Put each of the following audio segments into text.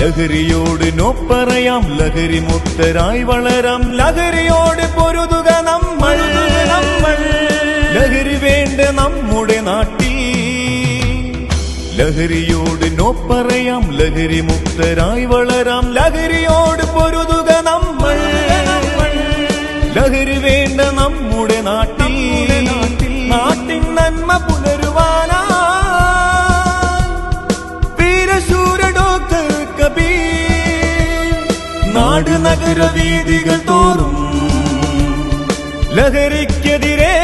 ലഹരിയോട് no പറയാം ലഹരി മുക്തരായി വളരാം ലഹരിയോട് ലഹരിയോട് no പറയാം ലഹരി മുക്തരായി വളരാം. ലഹരിയോട് പൊരുതുക നമ്മൾ. ലഹരി വേണ്ട നമ്മുടെ നാട്ടിൽ. നാട്ടിൻ നന്മ പുലരുവാനാ വീരശൂര ഡോക്ടർ നാട് നഗര വീതികൾ തോറും ലഹരിക്കെതിരെ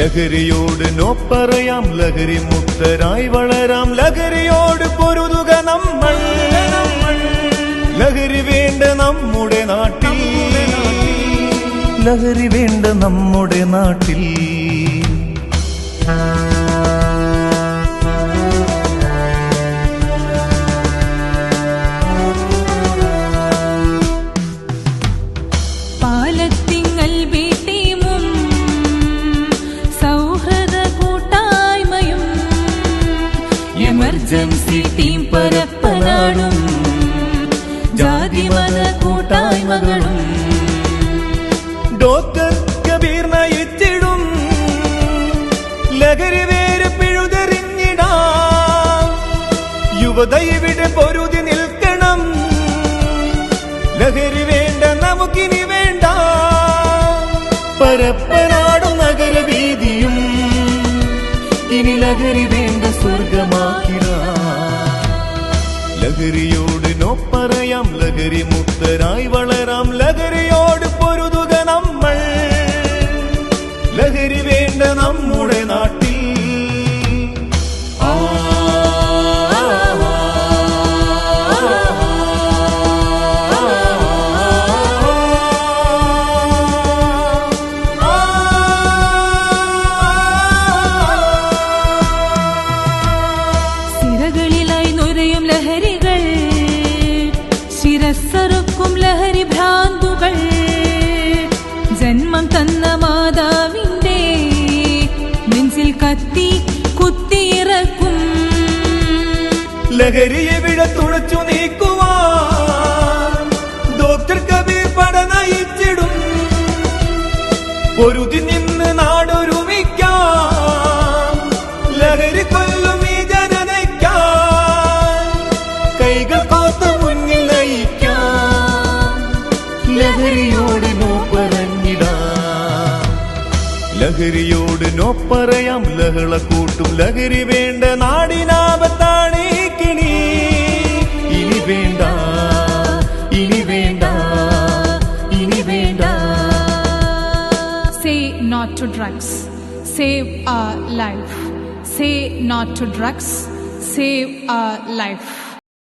ലഹരിയോട് നോ പറയാം ലഹരി മുക്തരായി വളരാം. ലഹരിയോട് പൊരുതുക നമ്മൾ. ലഹരി വേണ്ട നമ്മുടെ നാട്ടിൽ. ലഹരി വേണ്ട നമ്മുടെ നാട്ടിൽ. എമർജൻസി പരപ്പനാടും. ജാതി മത കൂട്ടായ്മകളും. ഡോക്ടർ കബീർ നയിച്ചിടും. ലഹരി വേര് പിഴുതെറിഞ്ഞിടാം. യുവത ഇവിടെ പൊരുതി ലഹരി വേണ്ട സ്വർഗമാക്കിടാം ലഹരിയോട് നോ പറയാം ലഹരി മുക്തരായി വളരാം. തന്ന മാതാവിന്റെ നെഞ്ചിൽ കത്തി കുത്തിയിറക്കും. ലഹരിയെ വിട തുണച്ചു നീക്കുവാൻ ഡോക്ടർ കബീർ പട നയിച്ചിടും. പൊരുതി നിന്ന് നാടൊരുമിക്കാം ലഹരി കൊല്ലും ഈ ജനതയ്ക്കാൻ. കൈകൾ കാത്ത മുന്നിൽ നയിക്കാം ലഹരിയോട് നോ പറഞ്ഞിടാം ലഹരിയോട് നോ പറയാം ലഹള കൂട്ടും ലഹരി വേണ്ട നാടിനാപത്താണ് കിണി ഇനി വേണ്ട ഇനി വേണ്ട ഇനി വേണ്ട to drugs. Save our life. Say not to drugs. Save our life.